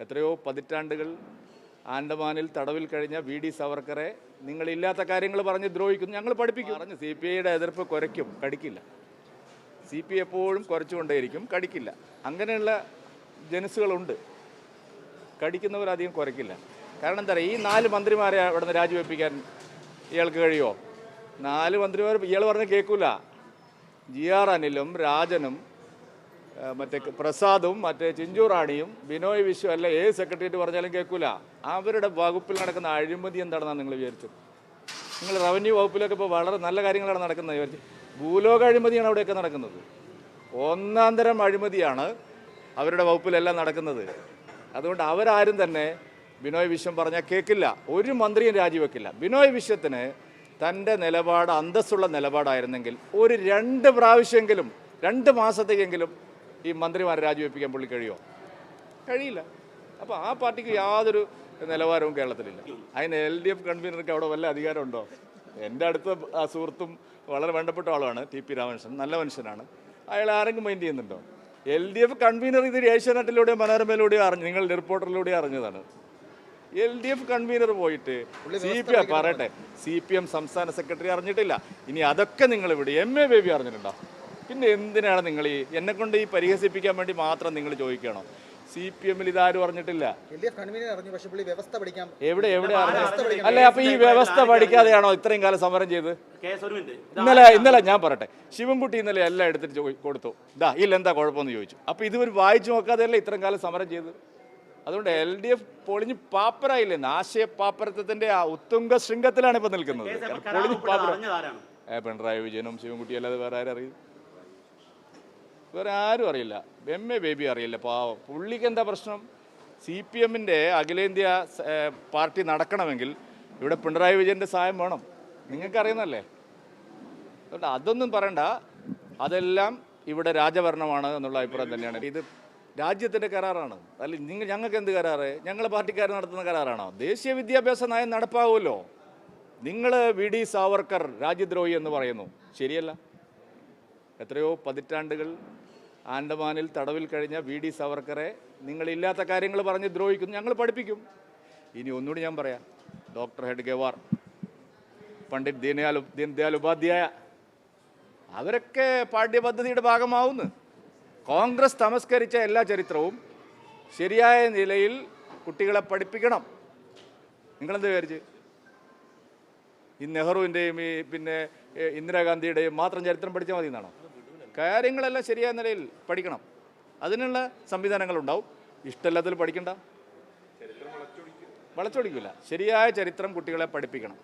എത്രയോ പതിറ്റാണ്ടുകൾ ആൻഡമാനിൽ തടവിൽ കഴിഞ്ഞ വി ഡി സവർക്കറെ നിങ്ങളില്ലാത്ത കാര്യങ്ങൾ പറഞ്ഞ് ദ്രോഹിക്കുന്നു. ഞങ്ങൾ പഠിപ്പിക്കും. പറഞ്ഞു സി പി ഐയുടെ എതിർപ്പ് കുരയ്ക്കും കടിക്കില്ല. സി പി എപ്പോഴും കുറച്ചുകൊണ്ടേയിരിക്കും. കടിക്കില്ല. അങ്ങനെയുള്ള ജനസുകളുണ്ട്. കടിക്കുന്നവരധികം കുറയ്ക്കില്ല. കാരണം എന്താ പറയുക ഈ നാല് മന്ത്രിമാരെ അവിടെ നിന്ന് രാജിവെപ്പിക്കാൻ ഇയാൾക്ക് കഴിയുമോ? നാല് മന്ത്രിമാർ ഇയാൾ പറഞ്ഞ് കേൾക്കൂല. ജി ആർ അനിലും രാജനും മറ്റേ പ്രസാദും മറ്റേ ചിഞ്ചു റാണിയും ബിനോയ് വിശ്വം അല്ല ഏത് സെക്രട്ടേറിയറ്റ് പറഞ്ഞാലും കേൾക്കൂല. അവരുടെ വകുപ്പിൽ നടക്കുന്ന അഴിമതി എന്താണെന്നാണ് നിങ്ങൾ വിചാരിച്ചത്? നിങ്ങൾ റവന്യൂ വകുപ്പിലൊക്കെ ഇപ്പോൾ വളരെ നല്ല കാര്യങ്ങളാണ് നടക്കുന്നത്. വിചാരിച്ചു ഭൂലോക അഴിമതിയാണ് അവിടെയൊക്കെ നടക്കുന്നത്. ഒന്നാം തരം അഴിമതിയാണ് അവരുടെ വകുപ്പിലെല്ലാം നടക്കുന്നത്. അതുകൊണ്ട് അവരാരും തന്നെ ബിനോയ് വിശ്വം പറഞ്ഞാൽ കേൾക്കില്ല. ഒരു മന്ത്രിയും രാജിവെക്കില്ല. ബിനോയ് വിശ്വത്തിന് തന്റെ നിലപാട് അന്തസ്സുള്ള നിലപാടായിരുന്നെങ്കിൽ ഒരു രണ്ട് പ്രാവശ്യമെങ്കിലും രണ്ട് മാസത്തേക്കെങ്കിലും ഈ മന്ത്രിമാരെ രാജിവെപ്പിക്കാൻ പുള്ളി കഴിയുമോ? കഴിയില്ല. അപ്പോൾ ആ പാർട്ടിക്ക് യാതൊരു നിലവാരവും കേരളത്തിലില്ല. അതിന് എൽ ഡി എഫ് കൺവീനർക്ക് അവിടെ വല്ല അധികാരമുണ്ടോ? എന്റെ അടുത്ത ആ സുഹൃത്തും വളരെ വേണ്ടപ്പെട്ട ആളാണ് ടി പി രാമകൃഷ്ണൻ. നല്ല മനുഷ്യനാണ്. അയാൾ ആരെങ്കിലും മൈൻഡ് ചെയ്യുന്നുണ്ടോ? എൽ ഡി എഫ് കൺവീനർ ഇത് ഏഷ്യാനെറ്റിലൂടെയോ മനോരമയിലൂടെയോ അറിഞ്ഞു നിങ്ങൾ റിപ്പോർട്ടറിലൂടെ അറിഞ്ഞതാണ്. എൽ ഡി എഫ് കൺവീനർ പോയിട്ട് സി പി എം പറയട്ടെ സി പി എം സംസ്ഥാന സെക്രട്ടറി അറിഞ്ഞിട്ടില്ല. ഇനി അതൊക്കെ നിങ്ങൾ ഇവിടെ എം എ ബേബി അറിഞ്ഞിട്ടുണ്ടോ? പിന്നെ എന്തിനാണ് നിങ്ങൾ ഈ എന്നെ കൊണ്ട് ഈ പരിഹസിപ്പിക്കാൻ വേണ്ടി മാത്രം നിങ്ങൾ ചോദിക്കണോ സി പി എമ്മിൽ ഇതാരും അറിഞ്ഞിട്ടില്ല. എവിടെ എവിടെ അല്ല അപ്പൊ ഈ വ്യവസ്ഥ പഠിക്കാതെയാണോ ഇത്രയും കാലം സമരം ചെയ്ത് കേസ് ഒരു മിനിറ്റ്. ഇന്നലെ ഇന്നലെ ഞാൻ പറയട്ടെ. ശിവൻകുട്ടി ഇന്നലെ എല്ലാം എടുത്തിട്ട് കൊടുത്തു. ഇതാ ഇതിൽ എന്താ കുഴപ്പമെന്ന് ചോദിച്ചു. അപ്പോൾ ഇതുവരെ വായിച്ചു നോക്കാതെയല്ലേ ഇത്രയും കാലം സമരം ചെയ്ത് അതുകൊണ്ട് എൽ ഡി എഫ് പൊളിഞ്ഞ് പാപ്പരായില്ലേ? ആശയ പാപ്പരത്വത്തിന്റെ ആ ഉത്തുംഗ ശൃംഗത്തിലാണ് ഇപ്പൊ നിൽക്കുന്നത്. പൊളിഞ്ഞ് പാപ്പര. പിണറായി വിജയനും ശിവൻകുട്ടി അല്ലാതെ വേറെ ആരും അറിയും വേറെ ആരും അറിയില്ല. എം എ ബേബി അറിയില്ല പാവം. പുള്ളിക്ക് എന്താ പ്രശ്നം? സി പി എമ്മിന്റെ അഖിലേന്ത്യാ പാർട്ടി നടക്കണമെങ്കിൽ ഇവിടെ പിണറായി വിജയന്റെ സഹായം വേണം. നിങ്ങൾക്കറിയുന്നല്ലേ അതുകൊണ്ട് അതൊന്നും പറയണ്ട. അതെല്ലാം ഇവിടെ രാജഭരണമാണ് എന്നുള്ള അഭിപ്രായം തന്നെയാണ്. ഇത് രാജ്യത്തിന്റെ കരാറാണ്. അല്ല നിങ്ങൾ ഞങ്ങൾക്ക് എന്ത് കരാറ്? ഞങ്ങളെ പാർട്ടിക്കാർ നടത്തുന്ന കരാറാണോ? ദേശീയ വിദ്യാഭ്യാസ നയം നടപ്പാവുമല്ലോ. നിങ്ങൾ വി ഡി സാവർക്കർ രാജ്യദ്രോഹി എന്ന് പറയുന്നു. ശരിയല്ല? എത്രയോ പതിറ്റാണ്ടുകൾ ആൻഡമാനിൽ തടവിൽ കഴിഞ്ഞ വി ഡി സവർക്കറെ നിങ്ങളില്ലാത്ത കാര്യങ്ങൾ പറഞ്ഞ് ദ്രോഹിക്കുന്നു ഞങ്ങൾ പഠിപ്പിക്കും. ഇനി ഒന്നുകൂടി ഞാൻ പറയാം. ഡോക്ടർ ഹെഡ്ഗേവാർ പണ്ഡിറ്റ് ദീനയാൽ ദീൻദയാൽ ഉപാധ്യായ അവരൊക്കെ പാഠ്യപദ്ധതിയുടെ ഭാഗമാവുന്നു. കോൺഗ്രസ് തമസ്കരിച്ച എല്ലാ ചരിത്രവും ശരിയായ നിലയിൽ കുട്ടികളെ പഠിപ്പിക്കണം. നിങ്ങളെന്ത് വിചാരിച്ച്? ഈ നെഹ്റുവിന്റെയും ഈ പിന്നെ ഇന്ദിരാഗാന്ധിയുടെയും മാത്രം ചരിത്രം പഠിച്ചാൽ മതി എന്നാണോ കാര്യങ്ങളെല്ലാം ശരിയായ നിലയിൽ പഠിക്കണം. അതിനുള്ള സംവിധാനങ്ങളുണ്ടാവും. ഇഷ്ടമില്ലാത്തതിൽ പഠിക്കണ്ട. വളച്ചൊടിക്കില്ല. ശരിയായ ചരിത്രം കുട്ടികളെ പഠിപ്പിക്കണം.